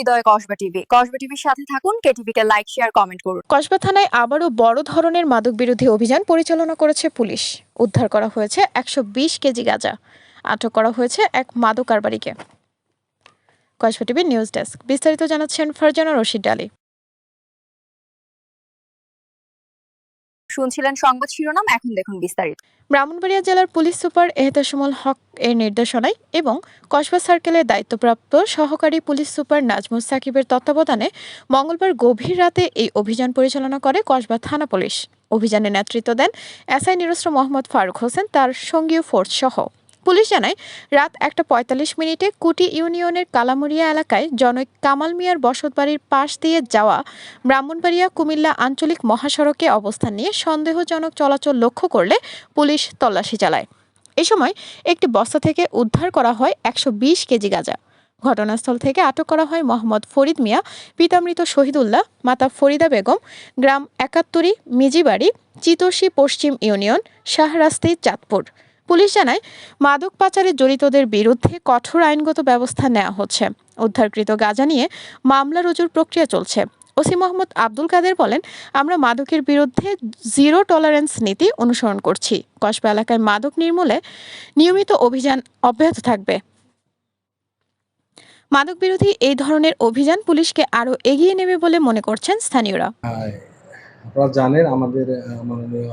হৃদয় Kasba TV. Kasba টিভির সাথে থাকুন কে কে লাইক, শেয়ার, কমেন্ট করুন। কসবা থানায় আবারও বড় ধরনের মাদক বিরোধী অভিযান পরিচালনা করেছে পুলিশ। উদ্ধার করা হয়েছে একশো বিশ কেজি গাঁজা। আটক করা হয়েছে এক মাদক কারবারিকে। কসবা টিভির নিউজ ডেস্ক। বিস্তারিত জানাচ্ছেন ফারজানা রশিদ আলী। শুনছিলেন সংবাদ শিরোনাম, এখন দেখুন বিস্তারিত। ব্রাহ্মণবাড়িয়া জেলার পুলিশ সুপার এহতাসমুল হক এর নির্দেশনায় এবং কসবা সার্কেলের দায়িত্বপ্রাপ্ত সহকারী পুলিশ সুপার নাজমুল সাকিবের তত্ত্বাবধানে মঙ্গলবার গভীর রাতে এই অভিযান পরিচালনা করে কসবা থানা পুলিশ। অভিযানে নেতৃত্ব দেন এসআই নিরস্ত্র মোহাম্মদ ফারুক হোসেন, তার সঙ্গীয় ফোর্স সহ। পুলিশ জানায়, রাত একটা পঁয়তাল্লিশ মিনিটে কুটি ইউনিয়নের কালামুরিয়া এলাকায় জনৈক কামাল মিয়ার বসতবাড়ির পাশ দিয়ে যাওয়া ব্রাহ্মণবাড়িয়া কুমিল্লা আঞ্চলিক মহাসড়কে অবস্থান নিয়ে সন্দেহজনক চলাচল লক্ষ্য করলে পুলিশ তল্লাশি চালায়। এ সময় একটি বস্তা থেকে উদ্ধার করা হয় একশো বিশ কেজি গাঁজা। ঘটনাস্থল থেকে আটক করা হয় মোহাম্মদ ফরিদ মিয়া, পিতামৃত শহীদুল্লাহ, মাতা ফরিদা বেগম, গ্রাম একাত্তরি, মিজিবাড়ি চিতোষী পশ্চিম ইউনিয়ন, শাহরাস্তি, চাঁদপুর। পুলিশ জানায়, মাদক পাচারে জড়িতদের বিরুদ্ধে কঠোর আইনগত ব্যবস্থা নেওয়া হচ্ছে। উদ্ধারকৃত গাঁজা নিয়ে মামলা রুজুর প্রক্রিয়া চলছে। ওসি মোহাম্মদ আব্দুল কাদের বলেন, আমরা মাদকের বিরুদ্ধে জিরো টলারেন্স নীতি অনুসরণ করছি। কসবা এলাকায় মাদক নির্মূলে নিয়মিত অভিযান অব্যাহত থাকবে। মাদক বিরোধী এই ধরনের অভিযান পুলিশকে আরও এগিয়ে নেবে বলে মনে করছেন স্থানীয়রা। আপনারা জানেন আমাদের মাননীয়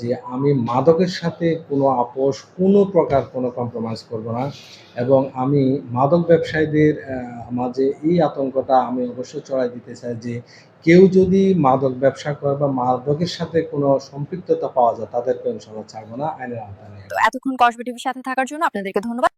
যে আমি মাদকের সাথে কোনো আপোষ, কোনো প্রকার কোনো কম্প্রোমাইজ করব না। এবং আমি মাদক ব্যবসায়ীদের মাঝে এই আতঙ্কটা আমি অবশ্যই চড়াই দিতে চাই যে কেউ যদি মাদক ব্যবসা করে বা মাদকের সাথে কোনো সম্পৃক্ততা পাওয়া যায় তাদেরকে ইনশাল্লাহ ছাড়বো না, আইনের আওতায় এতক্ষণ কসবে টিভির সাথে থাকার জন্য আপনাদেরকে ধন্যবাদ।